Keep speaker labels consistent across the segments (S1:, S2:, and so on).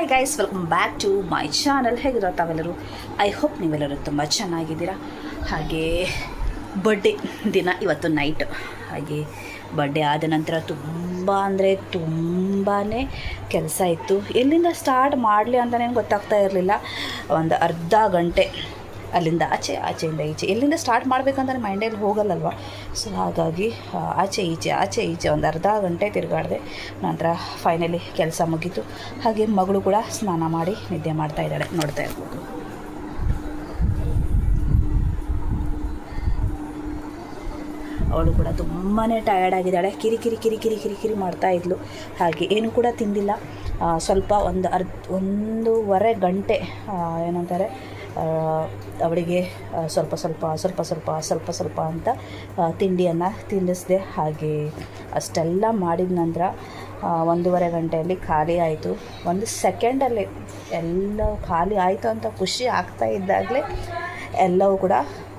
S1: Hi guys welcome back to my channel ಹೇಗಿರೋ ತಾವೆಲ್ಲರೂ? I hope ನೀವೆಲ್ಲರೂ ತುಂಬ ಚೆನ್ನಾಗಿದ್ದೀರಾ. ಹಾಗೆ ಬರ್ಡೇ ದಿನ ಇವತ್ತು ನೈಟ್ ಹಾಗೆ ಬರ್ಡೇ ಆದ ನಂತರ ತುಂಬ ಅಂದರೆ ತುಂಬಾ ಕೆಲಸ ಇತ್ತು. ಎಲ್ಲಿಂದ ಸ್ಟಾರ್ಟ್ ಮಾಡಲಿ ಅಂತಲೇ ಗೊತ್ತಾಗ್ತಾ ಇರಲಿಲ್ಲ. ಒಂದು ಅರ್ಧ ಗಂಟೆ ಅಲ್ಲಿಂದ ಆಚೆ ಆಚೆಯಿಂದ ಈಚೆ. ಎಲ್ಲಿಂದ ಸ್ಟಾರ್ಟ್ ಮಾಡಬೇಕಂದ್ರೆ ಮೈಂಡಲ್ಲಿ ಹೋಗಲ್ಲಲ್ವ? ಸೊ ಹಾಗಾಗಿ ಆಚೆ, ಈಚೆ ಆಚೆ, ಈಚೆ ಒಂದು ಅರ್ಧ ಗಂಟೆ ತಿರುಗಾಡಿದೆ. ನಂತರ ಫೈನಲಿ ಕೆಲಸ ಮುಗೀತು. ಹಾಗೆ ಮಗಳು ಕೂಡ ಸ್ನಾನ ಮಾಡಿ ನಿದ್ದೆ ಮಾಡ್ತಾ ಇದ್ದಾಳೆ, ನೋಡ್ತಾ ಇರ್ಬೋದು. ಅವಳು ಕೂಡ ತುಂಬಾ ಟಯರ್ಡ್ ಆಗಿದ್ದಾಳೆ. ಕಿರಿ ಕಿರಿ ಕಿರಿ ಕಿರಿ ಕಿರಿ ಕಿರಿ ಮಾಡ್ತಾ ಇದ್ಲು. ಹಾಗೆ ಏನು ಕೂಡ ತಿಂದಿಲ್ಲ. ಸ್ವಲ್ಪ ಒಂದು ಅರ್ಧ, ಒಂದೂವರೆ ಗಂಟೆ ಏನಂತಾರೆ ಅವಳಿಗೆ ಸ್ವಲ್ಪ ಸ್ವಲ್ಪ ಸ್ವಲ್ಪ ಸ್ವಲ್ಪ ಸ್ವಲ್ಪ ಸ್ವಲ್ಪ ಅಂತ ತಿಂಡಿಯನ್ನು ತಿನ್ನಿಸಿದೆ ಹಾಗೆ ಅಷ್ಟೆಲ್ಲ ಮಾಡಿದ ನಂತರ ಒಂದೂವರೆ ಗಂಟೆಯಲ್ಲಿ ಖಾಲಿ ಆಯಿತು. ಒಂದು ಸೆಕೆಂಡಲ್ಲಿ ಎಲ್ಲ ಖಾಲಿ ಆಯಿತು ಅಂತ ಖುಷಿ ಆಗ್ತಾ ಇದ್ದಾಗಲೇ ಎಲ್ಲವೂ ಕೂಡ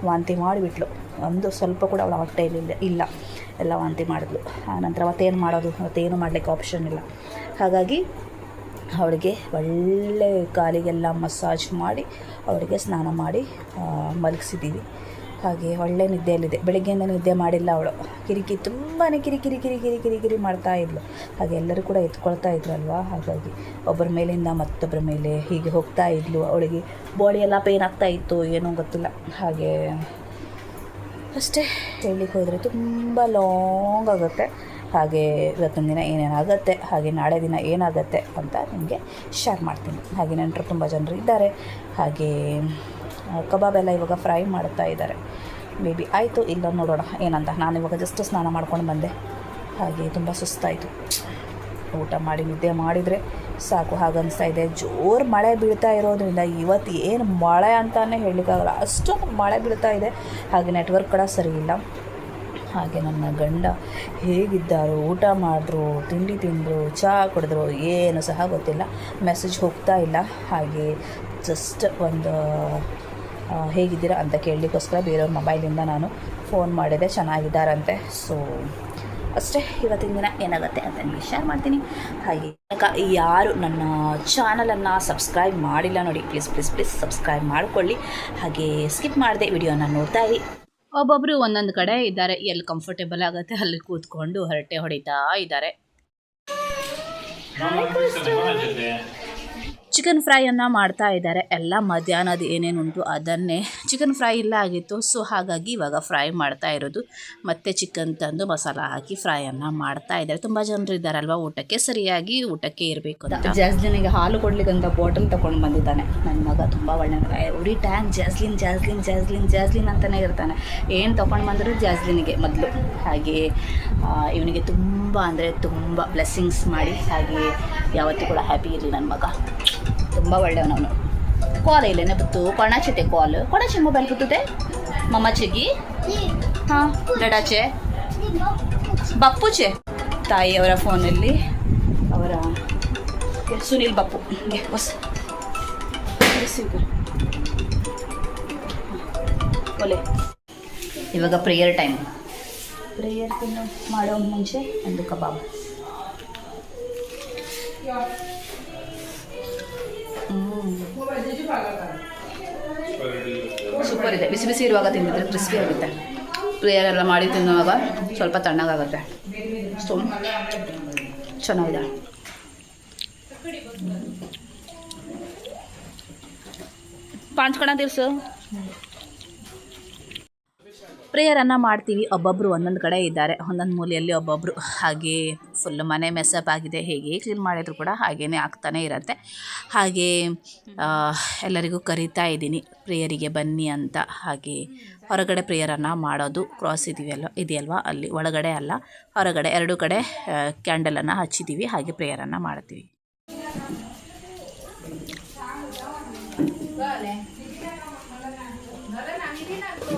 S1: ವಾಂತಿ ಮಾಡಿಬಿಟ್ಲು. ಒಂದು ಸ್ವಲ್ಪ ಕೂಡ ಅವಳ ಹೊಟ್ಟೆಯಲ್ಲಿ ಇಲ್ಲ. ಎಲ್ಲ ವಾಂತಿ ಮಾಡಿದ್ಲು. ಆನಂತರ ಮತ್ತೇನು ಮಾಡೋದು? ಮತ್ತೇನು ಮಾಡಲಿಕ್ಕೆ ಆಪ್ಷನ್ ಇಲ್ಲ. ಹಾಗಾಗಿ ಅವಳಿಗೆ ಒಳ್ಳೆ ಕಾಲಿಗೆಲ್ಲ ಮಸಾಜ್ ಮಾಡಿ ಅವಳಿಗೆ ಸ್ನಾನ ಮಾಡಿ ಮಲಗಿಸಿದ್ದೀವಿ. ಹಾಗೆ ಒಳ್ಳೆ ನಿದ್ದೆಯಲ್ಲಿದೆ. ಬೆಳಗ್ಗೆಯಿಂದ ನಿದ್ದೆ ಮಾಡಿಲ್ಲ ಅವಳು. ಕಿರಿಕಿ ತುಂಬಾ ಕಿರಿ ಕಿರಿ ಕಿರಿ ಕಿರಿ ಕಿರಿ ಕಿರಿ ಮಾಡ್ತಾ ಇದ್ಲು. ಹಾಗೆ ಎಲ್ಲರೂ ಕೂಡ ಎತ್ಕೊಳ್ತಾ ಇದ್ರಲ್ವಾ? ಹಾಗಾಗಿ ಒಬ್ಬರ ಮೇಲಿಂದ ಮತ್ತೊಬ್ಬರ ಮೇಲೆ ಹೀಗೆ ಹೋಗ್ತಾ ಇದ್ಲು. ಅವಳಿಗೆ ಬಾಡಿ ಎಲ್ಲ ಪೇನ್ ಆಗ್ತಾ ಇತ್ತು, ಏನೂ ಗೊತ್ತಿಲ್ಲ. ಹಾಗೆ ಅಷ್ಟೇ. ಹೇಳಲಿಕ್ಕೆ ಹೋದರೆ ತುಂಬ ಲಾಂಗ್ ಆಗುತ್ತೆ. ಹಾಗೆ ಇವತ್ತಿನ ದಿನ ಏನೇನಾಗುತ್ತೆ, ಹಾಗೆ ನಾಳೆ ದಿನ ಏನಾಗುತ್ತೆ ಅಂತ ನಿಮಗೆ ಶೇರ್ ಮಾಡ್ತೀನಿ. ಹಾಗೆ ನೆಂಟರು ತುಂಬ ಜನರು ಇದ್ದಾರೆ. ಹಾಗೆ ಕಬಾಬ್ ಎಲ್ಲ ಇವಾಗ ಫ್ರೈ ಮಾಡ್ತಾ ಇದ್ದಾರೆ. ಮೇ ಬಿ ಆಯಿತು, ಇಲ್ಲ ನೋಡೋಣ, ಏನಂತ. ನಾನು ಇವಾಗ ಜಸ್ಟ್ ಸ್ನಾನ ಮಾಡ್ಕೊಂಡು ಬಂದೆ. ಹಾಗೆ ತುಂಬ ಸುಸ್ತಾಯಿತು. ಊಟ ಮಾಡಿ ನಿದ್ದೆ ಮಾಡಿದರೆ ಸಾಕು ಹಾಗನ್ನಿಸ್ತಾ ಇದೆ. ಜೋರು ಮಳೆ ಬೀಳ್ತಾ ಇರೋದ್ರಿಂದ ಇವತ್ತು ಏನು ಮಳೆ ಅಂತಲೇ ಹೇಳಲಿಕ್ಕಾಗಲ್ಲ. ಅಷ್ಟೊಂದು ಮಳೆ ಬೀಳ್ತಾ ಇದೆ. ಹಾಗೆ ನೆಟ್ವರ್ಕ್ ಕೂಡ ಸರಿ ಇಲ್ಲ. ಹಾಗೆ ನನ್ನ ಗಂಡ ಹೇಗಿದ್ದಾರೋ, ಊಟ ಮಾಡಿದ್ರು, ತಿಂಡಿ ತಿಂದರು, ಚಹಾ ಕುಡಿದ್ರು, ಏನು ಸಹ ಗೊತ್ತಿಲ್ಲ. ಮೆಸೇಜ್ ಹೋಗ್ತಾ ಇಲ್ಲ. ಹಾಗೆ ಜಸ್ಟ್ ಒಂದು ಹೇಗಿದ್ದೀರಾ ಅಂತ ಕೇಳಲಿಕ್ಕೋಸ್ಕರ ಬೇರೆಯವ್ರ ಮೊಬೈಲಿಂದ ನಾನು ಫೋನ್ ಮಾಡಿದೆ. ಚೆನ್ನಾಗಿದ್ದಾರಂತೆ. ಸೊ ಅಷ್ಟೇ. ಇವತ್ತಿನ ದಿನ ಏನಾಗುತ್ತೆ ಅಂತ ನಿಮಗೆ ಶೇರ್ ಮಾಡ್ತೀನಿ. ಹಾಗೆ ಯಾರು ನನ್ನ ಚಾನಲನ್ನು ಸಬ್ಸ್ಕ್ರೈಬ್ ಮಾಡಿಲ್ಲ ನೋಡಿ ಪ್ಲೀಸ್ ಪ್ಲೀಸ್ ಪ್ಲೀಸ್ ಸಬ್ಸ್ಕ್ರೈಬ್ ಮಾಡಿಕೊಳ್ಳಿ. ಹಾಗೆ ಸ್ಕಿಪ್ ಮಾಡಿದೆ ವಿಡಿಯೋನ ನೋಡ್ತಾ ಇರಿ. ಒಬ್ಬೊಬ್ಬರು ಒಂದೊಂದು ಕಡೆ ಇದ್ದಾರೆ. ಎಲ್ಲಿ ಕಂಫರ್ಟೇಬಲ್ ಆಗುತ್ತೆ ಅಲ್ಲಿ ಕೂತ್ಕೊಂಡು ಹರಟೆ ಹೊಡಿತಾ ಇದ್ದಾರೆ. ಚಿಕನ್ ಫ್ರೈಯನ್ನು ಮಾಡ್ತಾ ಇದ್ದಾರೆ. ಎಲ್ಲ ಮಧ್ಯಾಹ್ನದ ಏನೇನುಂಟು ಅದನ್ನೇ. ಚಿಕನ್ ಫ್ರೈ ಇಲ್ಲ ಆಗಿತ್ತು. ಸೊ ಹಾಗಾಗಿ ಇವಾಗ ಫ್ರೈ ಮಾಡ್ತಾ ಇರೋದು. ಮತ್ತೆ ಚಿಕನ್ ತಂದು ಮಸಾಲ ಹಾಕಿ ಫ್ರೈಯನ್ನು ಮಾಡ್ತಾ ಇದ್ದಾರೆ. ತುಂಬ ಜನರು ಇದ್ದಾರಲ್ವ ಊಟಕ್ಕೆ? ಸರಿಯಾಗಿ ಊಟಕ್ಕೆ ಇರಬೇಕು ಅಂತ. ಜಾಸ್ಲಿನಿಗೆ ಹಾಲು ಕೊಡ್ಲಿಕ್ಕೆ ಬಾಟಲ್ ತಗೊಂಡು ಬಂದಿದ್ದಾನೆ. ನನ್ನ ಮಗ ತುಂಬ ಒಳ್ಳೆ ಮಗ. ಉಡಿ ಟ್ಯಾಂಕ್ ಜಾಸ್ಲಿನ್ ಜಾಸ್ಲಿನ್ ಜಾಸ್ಲಿನ್ ಜಾಸ್ಲಿನ್ ಅಂತಲೇ ಇರ್ತಾನೆ. ಏನು ತೊಗೊಂಡು ಬಂದರೂ ಜಾಸ್ಲಿನಿಗೆ ಮೊದಲು. ಹಾಗೆ ಇವನಿಗೆ ತುಂಬ ಅಂದರೆ ತುಂಬ ಬ್ಲೆಸ್ಸಿಂಗ್ಸ್ ಮಾಡಿ. ಹಾಗೆ ಯಾವತ್ತೂ ಕೂಡ ಹ್ಯಾಪಿ ಇರಲಿ ನನ್ನ ಮಗ. ತುಂಬ ಒಳ್ಳೆಯವನವನು ಕಾಲ್ ಇಲ್ಲೇನೆ ಬತ್ತು ಕೊಣಾಚಿತೆ ಕಾಲ್ ಕೊಣಾಚೆ ಮೊಬೈಲ್ ಬರ್ತದೆ ಮಮ್ಮಚ್ಚಿಗಿ? ಹಾಂ ಡಡಾಚೆ ಬಪ್ಪುಚೆ? ತಾಯಿಯವರ ಫೋನಲ್ಲಿ ಅವರ ಸುನಿಲ್ ಬಪ್ಪು. ಹೊಸ. ಒಲೆ. ಇವಾಗ ಪ್ರೇಯರ್ ಟೈಮ್ ಪ್ರೇಯರ್ ಮಾಡೋ ಮುಂಚೆ ಒಂದು ಕಬಾಬ್. ಸೂಪರ್ ಇದೆ. ಬಿಸಿ ಬಿಸಿ ಇರುವಾಗ ತಿಂದಿದ್ರೆ ಕ್ರಿಸ್ಪಿ ಆಗುತ್ತೆ. ಪ್ರೇಯರ್ ಎಲ್ಲ ಮಾಡಿ ತಿನ್ನುವಾಗ ಸ್ವಲ್ಪ ತಣ್ಣಗಾಗುತ್ತೆ. ಚೆನ್ನಾಗಿದೆ. ಪಾಂಚ್ಕೊಳ ತಿರ್ಸು. ಪ್ರೇಯರನ್ನು ಮಾಡ್ತೀವಿ. ಒಬ್ಬೊಬ್ಬರು ಒಂದೊಂದು ಕಡೆ ಇದ್ದಾರೆ. ಒಂದೊಂದು ಮೂಲೆಯಲ್ಲಿ ಒಬ್ಬೊಬ್ಬರು ಹಾಗೆ ಫುಲ್ ಮನೆ ಮೆಸಪ್ ಆಗಿದೆ, ಹೇಗೆ ಕ್ಲೀನ್ ಮಾಡಿದ್ರು ಕೂಡ ಹಾಗೇ ಆಗ್ತಾನೆ ಇರುತ್ತೆ. ಹಾಗೆ ಎಲ್ಲರಿಗೂ ಕರಿತಾ ಇದ್ದೀನಿ. ಪ್ರೇಯರಿಗೆ ಬನ್ನಿ ಅಂತ ಹಾಗೆ ಹೊರಗಡೆ ಪ್ರೇಯರನ್ನು ಮಾಡೋದು ಕ್ರಾಸ್ ಇದೆಯಲ್ಲ ಇದೆಯಲ್ವ? ಅಲ್ಲಿ ಒಳಗಡೆ ಅಲ್ಲ. ಹೊರಗಡೆ ಎರಡು ಕಡೆ ಕ್ಯಾಂಡಲನ್ನು ಹಚ್ಚಿದ್ದೀವಿ ಹಾಗೆ ಪ್ರೇಯರನ್ನು ಮಾಡ್ತೀವಿ.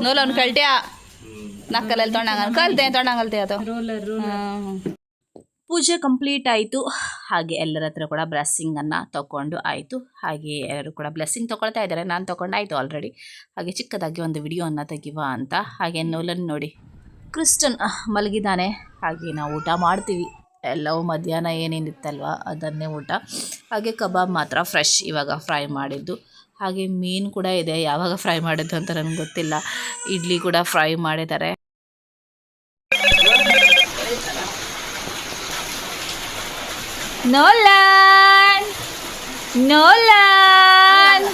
S1: ನೋಲವ್ನು ಕಳ್ಟ್ಯಾ ನಕ್ಕಲಲ್ಲಿ ತೊಗೊಂಡಂಗ ಕಲ್ತೆ ತೊಗೊಂಡಂಗಲ್ತೆ ಅದು. ಪೂಜೆ ಕಂಪ್ಲೀಟ್ ಆಯಿತು. ಹಾಗೆ ಎಲ್ಲರ ಹತ್ರ ಕೂಡ ಬ್ಲೆಸ್ಸಿಂಗನ್ನು ತಗೊಂಡು ಆಯಿತು. ಹಾಗೆ ಎಲ್ಲರೂ ಕೂಡ ಬ್ಲೆಸ್ಸಿಂಗ್ ತೊಗೊಳ್ತಾ ಇದ್ದಾರೆ. ನಾನು ತೊಗೊಂಡಾಯಿತು ಆಲ್ರೆಡಿ ಹಾಗೆ ಚಿಕ್ಕದಾಗಿ ಒಂದು ವಿಡಿಯೋವನ್ನು ತೆಗಿವ ಅಂತ. ಹಾಗೆ ನೋಲನ್ ನೋಡಿ. ಕ್ರಿಸ್ಟನ್ ಅಹ್, ಮಲಗಿದ್ದಾನೆ. ಹಾಗೆ ನಾವು ಊಟ ಮಾಡ್ತೀವಿ. ಎಲ್ಲವೂ ಮಧ್ಯಾಹ್ನ ಏನೇನಿತ್ತಲ್ವ ಅದನ್ನೇ ಊಟ. ಹಾಗೆ ಕಬಾಬ್ ಮಾತ್ರ ಫ್ರೆಶ್ ಇವಾಗ ಫ್ರೈ ಮಾಡಿದ್ದು. ಹಾಗೆ ಮೀನು ಕೂಡ ಇದೆ. ಯಾವಾಗ ಫ್ರೈ ಮಾಡಿದ್ದು ಅಂತ ನನಗೆ ಗೊತ್ತಿಲ್ಲ. ಇಡ್ಲಿ ಕೂಡ ಫ್ರೈ ಮಾಡಿದ್ದಾರೆ. ನೋಲಾನ್ ನೋಲಾನ್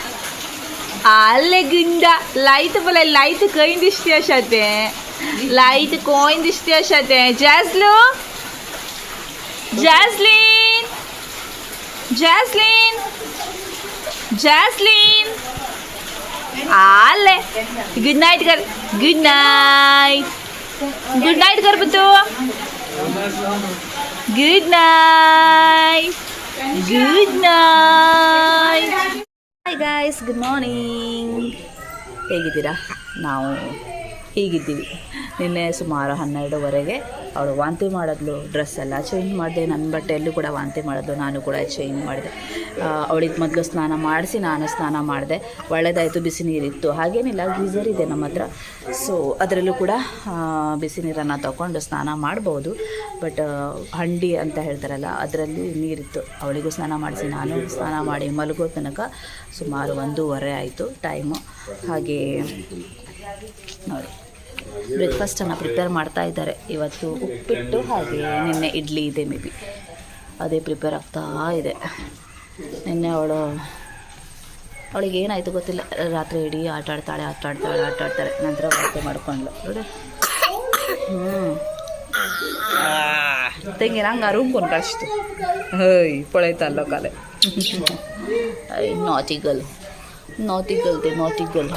S1: alle gunda light pala light kind ishte ashate light coin ishte ashate jaslu jaslyn jaslyn jaslyn alle good night kar good night good night kar putu good night good night hi guys good morning ಹೇಗಿದ್ದೀರಾ ನಾವು ಹೀಗಿದ್ದೀವಿ. ನಿನ್ನೆ ಸುಮಾರು ಹನ್ನೆರಡುವರೆಗೆ ಅವಳು ವಾಂತಿ ಮಾಡಿದ್ಲು, dress ಎಲ್ಲ change ಮಾಡಿದೆ, ನನ್ನ ಬಟ್ಟೆಯಲ್ಲೂ ಕೂಡ ವಾಂತಿ ಮಾಡಿದ್ಲು, ನಾನು ಕೂಡ ಚೇಂಜ್ ಮಾಡಿದೆ. ಅವಳಿಗೆ ಮೊದಲು ಸ್ನಾನ ಮಾಡಿಸಿ ನಾನು ಸ್ನಾನ ಮಾಡಿದೆ. ಒಳ್ಳೆಯದಾಯಿತು ಬಿಸಿ ನೀರಿತ್ತು, ಹಾಗೇನಿಲ್ಲ ಗೀಸರ್ ಇದೆ ನಮ್ಮ ಹತ್ರ. ಸೊ ಅದರಲ್ಲೂ ಕೂಡ ಬಿಸಿ ನೀರನ್ನು ತಗೊಂಡು ಸ್ನಾನ ಮಾಡ್ಬೋದು. ಬಟ್ ಹಂಡಿ ಅಂತ ಹೇಳ್ತಾರಲ್ಲ, ಅದರಲ್ಲಿ ನೀರಿತ್ತು. ಅವಳಿಗೂ ಸ್ನಾನ ಮಾಡಿಸಿ, ನಾನು ಸ್ನಾನ ಮಾಡಿ ಮಲಗೋ ತನಕ ಸುಮಾರು ಒಂದೂವರೆ ಆಯಿತು ಟೈಮು ಹಾಗೆ, ನೋಡಿ. ಬ್ರೇಕ್ಫಾಸ್ಟನ್ನು ಪ್ರಿಪೇರ್ ಮಾಡ್ತಾ ಇದ್ದಾರೆ. ಇವತ್ತು ಉಪ್ಪಿಟ್ಟು ಹಾಗೆ ನಿನ್ನೆ ಇಡ್ಲಿ ಇದೆ ಮೇ ಬಿ ಅದೇ ಪ್ರಿಪೇರ್ ಆಗ್ತಾ ಇದೆ. ನಿನ್ನೆ ಅವಳು ಅವಳಿಗೆ ಏನಾಯಿತು ಗೊತ್ತಿಲ್ಲ. ರಾತ್ರಿ ಇಡೀ ಆಟ ಆಡ್ತಾಳೆ ಆಟ ಆಡ್ತಾಳೆ ಆಟ ಆಡ್ತಾಳೆ. ನಂತರ ವಾಂತಿ ಮಾಡ್ಕೊಂಡ್ಲು ನೋಡಿ. ಹ್ಞೂ ತೆಂಗಿನ ಹಂಗೆ ರೂಮ್ಕೊಂಡು ಕಳಿಸ್ತು. ಹೇಯ್ ಪೊಳೈತಲ್ಲೋ ಕಾಲೆ. ನಾಟಿ ನಾಟಿಗಲ್ ನಾಟಿ ದೇ ದೆ ನಾಟಿ ಗರ್ಲ್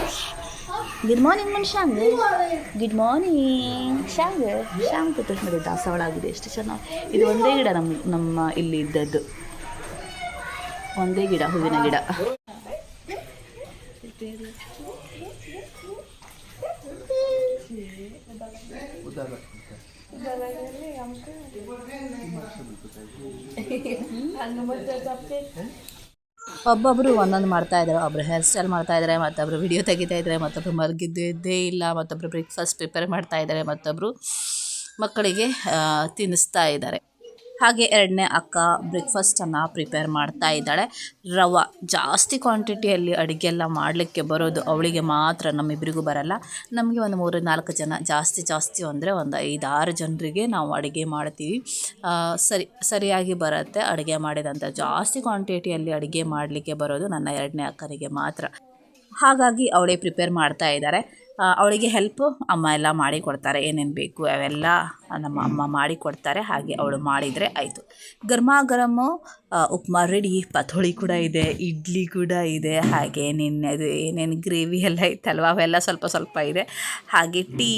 S1: ಗುಡ್ ಮಾರ್ನಿಂಗ್ ಮನ್ ಶಾಂಗ್ ಗುಡ್ ಮಾರ್ನಿಂಗ್ ಶಾಂಗ್ ಶಾಂಗ್ ನೋಡಿ ದಾಸವಾಳ ಆಗಿದೆ ಎಷ್ಟು ಚೆನ್ನಾಗಿ. ಇದು ಒಂದೇ ಗಿಡ ನಮ್ಮ ನಮ್ಮ ಇಲ್ಲಿ ಇದ್ದದ್ದು. ಒಂದೇ ಗಿಡ, ಹೂವಿನ ಗಿಡ. ಒಬ್ಬೊಬ್ಬರು ಒಂದೊಂದು ಮಾಡ್ತಾ ಇದ್ದಾರೆ. ಒಬ್ಬರು ಹೇರ್ ಸ್ಟೈಲ್ ಮಾಡ್ತಾ ಇದ್ದಾರೆ, ಮತ್ತೊಬ್ರು ವಿಡಿಯೋ ತೆಗಿತಾ ಇದ್ದಾರೆ, ಮತ್ತೊಬ್ರು ಮಲಗಿದ್ದೇ ಇಲ್ಲ, ಮತ್ತೊಬ್ರು ಬ್ರೇಕ್ಫಾಸ್ಟ್ ಪ್ರಿಪೇರ್ ಮಾಡ್ತಾ ಇದ್ದಾರೆ ಮತ್ತೊಬ್ಬರು ಮಕ್ಕಳಿಗೆ ತಿನ್ನಿಸ್ತಾ ಇದ್ದಾರೆ. ಹಾಗೆ ಎರಡನೇ ಅಕ್ಕ ಬ್ರೇಕ್ಫಾಸ್ಟನ್ನು ಪ್ರಿಪೇರ್ ಮಾಡ್ತಾ ಇದ್ದಾಳೆ. ರವ ಜಾಸ್ತಿ ಕ್ವಾಂಟಿಟಿಯಲ್ಲಿ ಅಡುಗೆ ಎಲ್ಲ ಮಾಡಲಿಕ್ಕೆ ಬರೋದು ಅವಳಿಗೆ ಮಾತ್ರ ನಮ್ಮಿಬ್ಬರಿಗೂ ಬರಲ್ಲ. ನಮಗೆ ಒಂದು ಮೂರು ನಾಲ್ಕು ಜನ ಜಾಸ್ತಿ ಜಾಸ್ತಿ ಅಂದರೆ ಒಂದು ಐದಾರು ಜನರಿಗೆ ನಾವು ಅಡುಗೆ ಮಾಡ್ತೀವಿ. ಸರಿ, ಸರಿಯಾಗಿ ಬರುತ್ತೆ ಅಡುಗೆ ಮಾಡಿದಂಥ ಜಾಸ್ತಿ ಕ್ವಾಂಟಿಟಿಯಲ್ಲಿ ಅಡುಗೆ ಮಾಡಲಿಕ್ಕೆ ಬರೋದು ನನ್ನ ಎರಡನೇ ಅಕ್ಕನಿಗೆ ಮಾತ್ರ. ಹಾಗಾಗಿ ಅವಳೇ ಪ್ರಿಪೇರ್ ಮಾಡ್ತಾ ಇದ್ದಾರೆ. ಅವಳಿಗೆ ಹೆಲ್ಪ್ ಅಮ್ಮ ಎಲ್ಲ ಮಾಡಿ ಕೊಡ್ತಾರೆ. ಏನೇನು ಬೇಕು ಅವೆಲ್ಲ ನಮ್ಮ ಅಮ್ಮ ಮಾಡಿ ಕೊಡ್ತಾರೆ. ಹಾಗೆ ಅವಳು ಮಾಡಿದರೆ ಆಯಿತು. ಗರ್ಮಾ ಗರಮು ಉಪ್ಮಾ ರೆಡಿ ಪಥೋಳಿ ಕೂಡ ಇದೆ, ಇಡ್ಲಿ ಕೂಡ ಇದೆ, ಹಾಗೆ ನಿನ್ನೆದು ಏನೇನು ಗ್ರೇವಿ ಎಲ್ಲ ಇತ್ತಲ್ವ ಅವೆಲ್ಲ ಸ್ವಲ್ಪ ಸ್ವಲ್ಪ ಇದೆ. ಹಾಗೆ ಟೀ,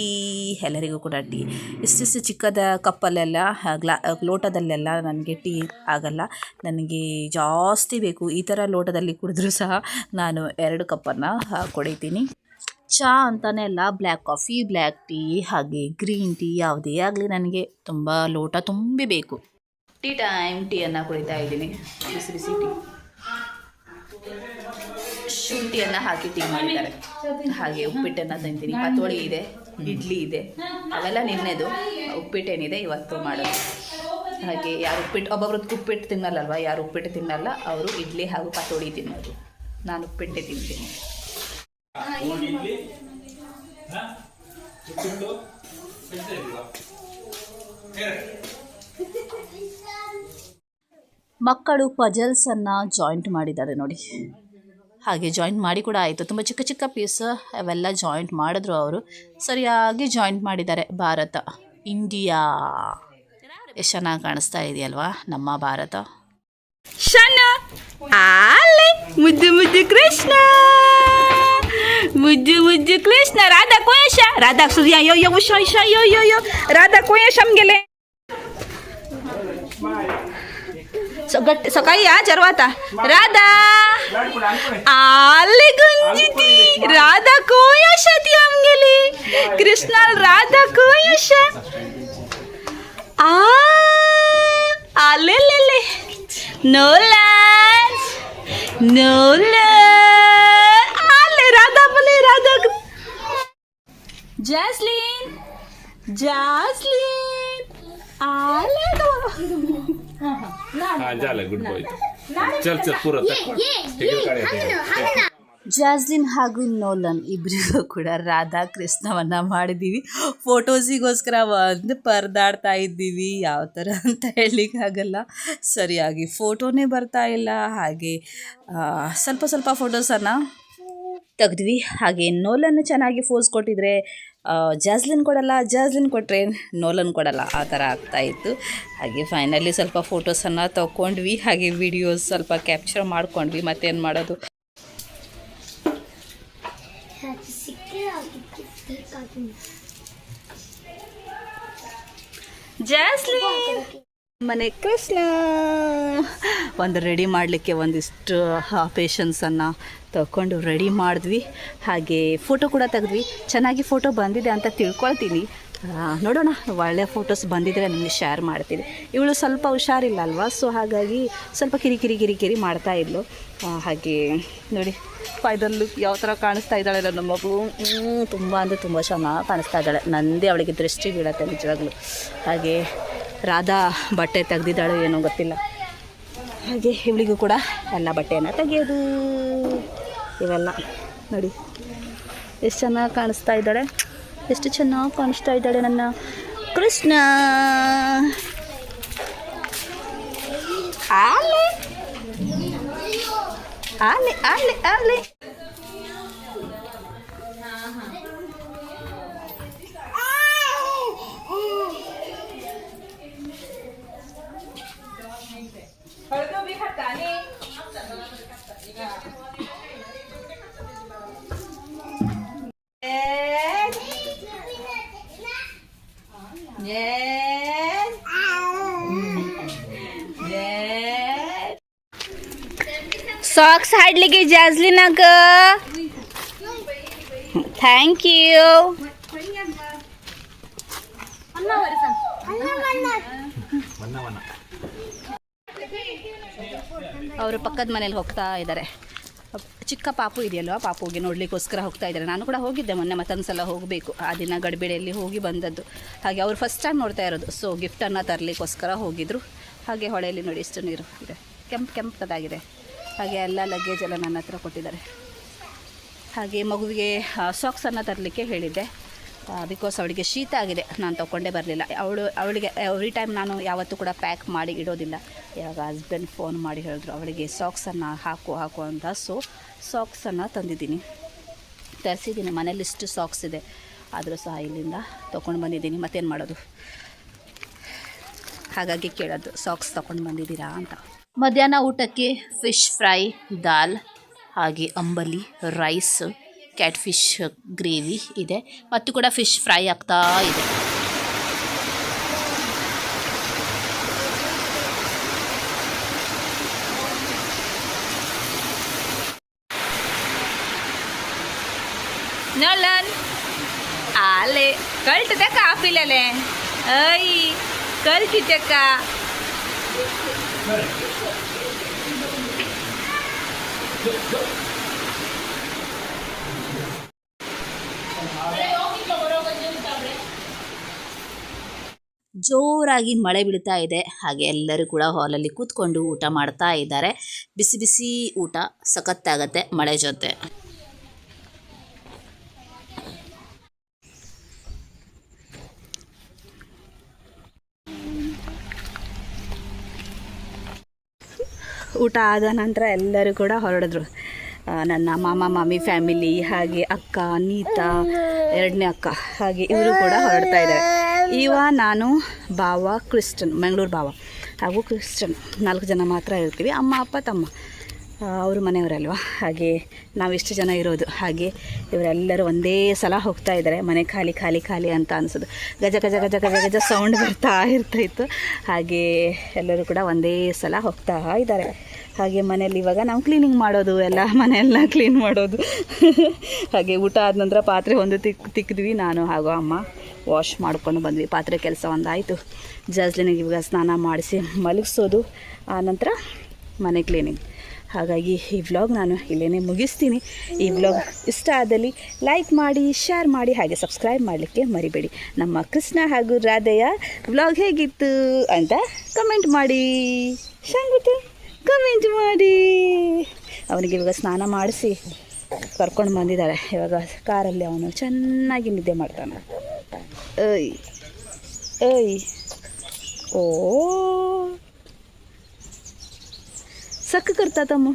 S1: ಎಲ್ಲರಿಗೂ ಕೂಡ ಟೀ. ಇಷ್ಟಿಷ್ಟು ಚಿಕ್ಕದ ಕಪ್ಪಲ್ಲೆಲ್ಲ ಗ್ಲಾ ಲೋಟದಲ್ಲೆಲ್ಲ ನನಗೆ ಟೀ ಆಗಲ್ಲ. ನನಗೆ ಜಾಸ್ತಿ ಬೇಕು. ಈ ಥರ ಲೋಟದಲ್ಲಿ ಕುಡಿದ್ರೂ ಸಹ ನಾನು ಎರಡು ಕಪ್ಪನ್ನು ಕುಡಿತೀನಿ. ಚಹಾ ಅಂತಾನೆ ಅಲ್ಲ ಬ್ಲ್ಯಾಕ್ ಕಾಫಿ ಬ್ಲ್ಯಾಕ್ ಟೀ ಹಾಗೆ ಗ್ರೀನ್ ಟೀ ಯಾವುದೇ ಆಗಲಿ ನನಗೆ ತುಂಬ ಲೋಟ ತುಂಬಿ ಬೇಕು. ಟೀ ಟೈಮ್ ಟೀಯನ್ನು ಕುಡಿತಾ ಇದ್ದೀನಿ. ಬಿಸಿ ಬಿಸಿ ಟೀ ಶುಂಠಿಯನ್ನು ಹಾಕಿ ಟೀ ಮಾಡಿದ್ದಾರೆ. ಹಾಗೆ ಉಪ್ಪಿಟ್ಟನ್ನು ತಿಂತೀನಿ. ಪತೋಳಿ ಇದೆ, ಇಡ್ಲಿ ಇದೆ. ಅವೆಲ್ಲ ನಿನ್ನೆದು. ಉಪ್ಪಿಟ್ಟೇನಿದೆ ಇವತ್ತು ಮಾಡೋದು. ಹಾಗೆ ಯಾರು ಉಪ್ಪಿಟ್ಟು, ಒಬ್ಬೊಬ್ರು ಉಪ್ಪಿಟ್ಟು ತಿನ್ನಲ್ಲಲ್ವ? ಯಾರು ಉಪ್ಪಿಟ್ಟು ತಿನ್ನಲ್ಲ, ಅವರು ಇಡ್ಲಿ ಹಾಗೂ ಪತೋಳಿ ತಿನ್ನೋದು. ನಾನು ಉಪ್ಪಿಟ್ಟೆ ತಿಂತೀನಿ. ಮಕ್ಕಳು ಪಜಲ್ಸನ್ನು ಜಾಯಿಂಟ್ ಮಾಡಿದ್ದಾರೆ ನೋಡಿ. ಹಾಗೆ ಜಾಯಿಂಟ್ ಮಾಡಿ ಕೂಡ ಆಯಿತು. ತುಂಬ ಚಿಕ್ಕ ಚಿಕ್ಕ ಪೀಸ್ ಅವೆಲ್ಲ ಜಾಯಿಂಟ್ ಮಾಡಿದ್ರು ಅವರು. ಸರಿಯಾಗಿ ಜಾಯಿಂಟ್ ಮಾಡಿದ್ದಾರೆ. ಭಾರತ ಇಂಡಿಯಾ ಎಷ್ಟು ಚೆನ್ನಾಗಿ ಕಾಣಿಸ್ತಾ ಇದೆಯಲ್ವಾ? ನಮ್ಮ ಭಾರತ. ಮುದ್ದು ಮುದ್ದು ಕೃಷ್ಣ. मुज्जू मुज्जू कृष्ण राधा कोयशा राधा सूर्या यो यो उषा उषा यो यो यो राधा कोयशम गेले सगट सकाळी या चरवाता राधा आले गुंजिती राधा कोयशा ती आमगेली कृष्णा राधा कोयशा आ आले ले ले
S2: नो लाज नो लाज
S1: ಜಾಸ್ಲಿನ್! ಗುಡ್ ಹಾಗೂ ನೋಲನ್ ಇಬ್ಬರಿಗೂ ಕೂಡ ರಾಧಾ ಕೃಷ್ಣವನ್ನು ಮಾಡಿದ್ದೀವಿ ಫೋಟೋಸಿಗೋಸ್ಕರ ಒಂದು ಪರದಾಡ್ತಾ ಇದ್ದೀವಿ. ಯಾವ ಥರ ಅಂತ ಹೇಳಲಿಕ್ಕಾಗಲ್ಲ. ಸರಿಯಾಗಿ ಫೋಟೋನೇ ಬರ್ತಾ ಇಲ್ಲ. ಹಾಗೆ ಸ್ವಲ್ಪ ಸ್ವಲ್ಪ ಫೋಟೋಸನ್ನು ತೆಗೆದ್ವಿ. ಹಾಗೆ ನೋಲನ್ನು ಚೆನ್ನಾಗಿ ಫೋಸ್ ಕೊಟ್ಟಿದ್ರೆ ಜಾಸ್ಲಿನ್ ಕೊಡಲ್ಲ ಜಾಸ್ಲಿನ್ ಕೊಟ್ಟರೆ ನೋಲನ್ ಕೊಡಲ್ಲ. ಆ ಥರ ಆಗ್ತಾಯಿತ್ತು ಹಾಗೆ ಫೈನಲಿ ಸ್ವಲ್ಪ ಫೋಟೋಸನ್ನು ತಗೊಂಡ್ವಿ ಹಾಗೆ ವಿಡಿಯೋಸ್ ಸ್ವಲ್ಪ ಕ್ಯಾಪ್ಚರ್ ಮಾಡ್ಕೊಂಡ್ವಿ. ಮತ್ತೇನು ಮಾಡೋದು? ಜಾಸ್ಲಿನ್! ಮನೆ ಕೃಷ್ಣ! ಒಂದು ರೆಡಿ ಮಾಡಲಿಕ್ಕೆ ಒಂದಿಷ್ಟು ಪೇಷನ್ಸನ್ನು ತಗೊಂಡು ರೆಡಿ ಮಾಡಿದ್ವಿ. ಹಾಗೆ ಫೋಟೋ ಕೂಡ ತೆಗೆದ್ವಿ. ಚೆನ್ನಾಗಿ ಫೋಟೋ ಬಂದಿದೆ ಅಂತ ತಿಳ್ಕೊಳ್ತೀನಿ. ನೋಡೋಣ, ಒಳ್ಳೆ ಫೋಟೋಸ್ ಬಂದಿದ್ರೆ ನಿಮಗೆ ಶೇರ್ ಮಾಡ್ತೀನಿ. ಇವಳು ಸ್ವಲ್ಪ ಹುಷಾರಿಲ್ಲ ಅಲ್ವಾ? ಸೊ ಹಾಗಾಗಿ ಸ್ವಲ್ಪ ಕಿರಿ ಕಿರಿ ಕಿರಿ ಕಿರಿ ಮಾಡ್ತಾ ಇದ್ಲು. ಹಾಗೆ ನೋಡಿ ಫೈನಲ್ ಲುಕ್ ಯಾವ ಥರ ಕಾಣಿಸ್ತಾ ಇದ್ದಾಳೆ ನನ್ನ ಮಗಳು. ತುಂಬ ಅಂದರೆ ತುಂಬ ಚೆನ್ನಾಗಿ ಕಾಣಿಸ್ತಾ ಇದ್ದಾಳೆ. ನಂದೇ ಅವಳಿಗೆ ದೃಷ್ಟಿ ಬೀಳತ್ತೆ ನಿಜವಾಗ್ಲೂ. ಹಾಗೆ ರಾಧಾ ಬಟ್ಟೆ ತೆಗೆದಿದ್ದಾಳೆ ಏನೋ ಗೊತ್ತಿಲ್ಲ. ಹಾಗೆ ಇವಳಿಗೂ ಕೂಡ ಎಲ್ಲ ಬಟ್ಟೆಯನ್ನು ತೆಗೆಯೋದು. ಇವೆಲ್ಲ. ನೋಡಿ. ಎಷ್ಟು ಚೆನ್ನಾಗಿ ಕಾಣಿಸ್ತಾ ಇದ್ದಾಳೆ. ಎಷ್ಟು ಚೆನ್ನಾಗಿ ಕಾಣಿಸ್ತಾ ಇದ್ದಾಳೆ ನನ್ನ ಕೃಷ್ಣ. ಆಲೆ. ಆಲೆ ಆಲೆ ಆಲೆ. ಸಾಕ್ಸ್ ಹಾಡ್ಲಿಕ್ಕೆ ಜಾಸ್ಲಿನಾಗ? ಥ್ಯಾಂಕ್ ಯು ಅವರು ಪಕ್ಕದ ಮನೇಲಿ ಹೋಗ್ತಾ ಇದ್ದಾರೆ. ಚಿಕ್ಕ ಪಾಪು ಇದೆಯಲ್ವಾ? ಪಾಪುಗೆ ನೋಡಲಿಕ್ಕೋಸ್ಕರ ಹೋಗ್ತಾ ಇದ್ದಾರೆ. ನಾನು ಕೂಡ ಹೋಗಿದ್ದೆ ಮೊನ್ನೆ, ಮತ್ತೊಂದು ಸಲ ಹೋಗಬೇಕು. ಆ ದಿನ ಗಡಿಬಿಡಿಯಲ್ಲಿ ಹೋಗಿ ಬಂದದ್ದು. ಹಾಗೆ ಅವರು ಫಸ್ಟ್ ಟೈಮ್ ನೋಡ್ತಾ ಇರೋದು. ಸೊ ಗಿಫ್ಟನ್ನು ತರಲಿಕ್ಕೋಸ್ಕರ ಹೋಗಿದ್ರು. ಹಾಗೆ ಹೊಳೆಯಲ್ಲಿ ನೋಡಿ, ಇಷ್ಟು ನೀರು ಇದೆ. ಕೆಂಪು ಕೆಂಪದಾಗಿದೆ ಹಾಗೆ ಎಲ್ಲ ಲಗೇಜ್ ಎಲ್ಲ ನನ್ನ ಹತ್ರ ಕೊಟ್ಟಿದ್ದಾರೆ. ಹಾಗೆ ಮಗುವಿಗೆ ಸಾಕ್ಸನ್ನು ತರಲಿಕ್ಕೆ ಹೇಳಿದ್ದೆ. ಬಿಕಾಸ್ ಅವಳಿಗೆ ಶೀತ ಆಗಿದೆ, ನಾನು ತೊಗೊಂಡೇ ಬರಲಿಲ್ಲ. ಅವಳು, ಅವಳಿಗೆ ಎವ್ರಿ ಟೈಮ್ ನಾನು ಯಾವತ್ತೂ ಕೂಡ ಪ್ಯಾಕ್ ಮಾಡಿ ಇಡೋದಿಲ್ಲ. ಯಾವಾಗ ಹಸ್ಬೆಂಡ್ ಫೋನ್ ಮಾಡಿ ಹೇಳಿದ್ರು, ಅವಳಿಗೆ ಸಾಕ್ಸನ್ನು ಹಾಕು ಹಾಕು ಅಂತ. ಸೊ ಸಾಕ್ಸನ್ನು ತಂದಿದ್ದೀನಿ. ತರಿಸಿದ್ದೀನಿ ಮನೇಲಿ ಇಷ್ಟು ಸಾಕ್ಸ್ ಇದೆ. ಆದರೂ ಸಹ ಇಲ್ಲಿಂದ ತೊಗೊಂಡು ಬಂದಿದ್ದೀನಿ, ಮತ್ತೇನು ಮಾಡೋದು? ಹಾಗಾಗಿ ಕೇಳೋದು ಸಾಕ್ಸ್ ತೊಗೊಂಡು ಬಂದಿದ್ದೀರಾ ಅಂತ. ಮಧ್ಯಾಹ್ನ ಊಟಕ್ಕೆ ಫಿಶ್ ಫ್ರೈ ದಾಲ್ ಹಾಗೆ ಅಂಬಲಿ ರೈಸ್ ಕ್ಯಾಟ್ ಫಿಶ್ ಗ್ರೇವಿ ಇದೆ. ಮತ್ತು ಕೂಡ ಫಿಶ್ ಫ್ರೈ ಆಗ್ತಾ ಇದೆ. Nolan Aale ಕಳ್ತದೆ ಕಾಫಿಲಲೆ. ಐ ಕಲ್ತಿದ್ದಕ್ಕ ಜೋರಾಗಿ ಮಳೆ ಬೀಳ್ತಾ ಇದೆ. ಹಾಗೆ ಎಲ್ಲರೂ ಕೂಡ ಹಾಲಲ್ಲಿ ಕೂತ್ಕೊಂಡು ಊಟ ಮಾಡ್ತಾ ಇದ್ದಾರೆ. ಬಿಸಿ ಬಿಸಿ ಊಟ ಸಖತ್ತಾಗತ್ತೆ ಮಳೆ ಜೊತೆ. ಊಟ ಆದ ನಂತರ ಎಲ್ಲರೂ ಕೂಡ ಹೊರಡಿದ್ರು. ನನ್ನ ಮಾಮ, ಮಾಮಿ ಫ್ಯಾಮಿಲಿ ಹಾಗೆ ಅಕ್ಕ, ನೀತಾ, ಎರಡನೇ ಅಕ್ಕ, ಹಾಗೆ ಇವರು ಕೂಡ ಹೊರಡ್ತಾ ಇದ್ದಾರೆ. ಇವ, ನಾನು ಬಾವ ಕ್ರಿಸ್ಟನ್ ಮಂಗಳೂರು ಬಾವ ಹಾಗೂ ಕ್ರಿಸ್ಟನ್ ನಾಲ್ಕು ಜನ ಮಾತ್ರ ಇರ್ತೀವಿ. ಅಮ್ಮ, ಅಪ್ಪ, ತಮ್ಮ. ಅವ್ರ ಮನೆಯವರಲ್ವ? ಹಾಗೆ ನಾವಿಷ್ಟು ಜನ ಇರೋದು? ಹಾಗೆ ಇವರೆಲ್ಲರೂ ಒಂದೇ ಸಲ ಹೋಗ್ತಾ ಇದ್ದಾರೆ ಮನೆ ಖಾಲಿ ಖಾಲಿ ಖಾಲಿ ಅಂತ ಅನಿಸೋದು. ಗಜ ಗಜ ಗಜ ಗಜ ಗಜ ಸೌಂಡ್ ಬರ್ತಾ ಇರ್ತಾಯಿತ್ತು ಹಾಗೆ ಎಲ್ಲರೂ ಕೂಡ ಒಂದೇ ಸಲ ಹೋಗ್ತಾ ಇದ್ದಾರೆ ಹಾಗೆ ಮನೇಲಿ ಇವಾಗ ನಾವು ಕ್ಲೀನಿಂಗ್ ಮಾಡೋದು, ಎಲ್ಲ ಮನೆಯೆಲ್ಲ ಕ್ಲೀನ್ ಮಾಡೋದು. ಹಾಗೆ ಊಟ ಆದ ನಂತರ ಪಾತ್ರೆ ಒಂದು ತಿಕ್ ತಿಕ್ಕಿದ್ವಿ ನಾನು ಹಾಗೂ ಅಮ್ಮ. ವಾಶ್ ಮಾಡ್ಕೊಂಡು ಬಂದ್ವಿ. ಪಾತ್ರೆ ಕೆಲಸ ಒಂದಾಯಿತು. ಜಾಸ್ಲಿನಿಗೆ ಇವಾಗ ಸ್ನಾನ ಮಾಡಿಸಿ ಮಲಗಿಸೋದು. ಆನಂತರ ಮನೆ ಕ್ಲೀನಿಂಗ್ ಹಾಗಾಗಿ ಈ ವ್ಲಾಗ್ ನಾನು ಇಲ್ಲೇ ಮುಗಿಸ್ತೀನಿ. ಈ ವ್ಲಾಗ್ ಇಷ್ಟ ಆದಲ್ಲಿ ಲೈಕ್ ಮಾಡಿ ಶೇರ್ ಮಾಡಿ, ಹಾಗೆ ಸಬ್ಸ್ಕ್ರೈಬ್ ಮಾಡಲಿಕ್ಕೆ ಮರಿಬೇಡಿ. ನಮ್ಮ ಕೃಷ್ಣ ಹಾಗೂ ರಾಧೆಯ ವ್ಲಾಗ್ ಹೇಗಿತ್ತು ಅಂತ ಕಮೆಂಟ್ ಮಾಡಿ. ಶಾಂಗುತ್ತೆ ಕಮೆಂಟ್ ಮಾಡಿ. ಅವನಿಗೆ ಇವಾಗ ಸ್ನಾನ ಮಾಡಿಸಿ ಕರ್ಕೊಂಡು ಬಂದಿದ್ದಾಳೆ ಇವಾಗ ಕಾರಲ್ಲಿ ಅವನು ಚೆನ್ನಾಗಿ ನಿದ್ದೆ ಮಾಡ್ತಾನೆ. ಏಯ್ ಏಯ್ ओ शक करता था मैं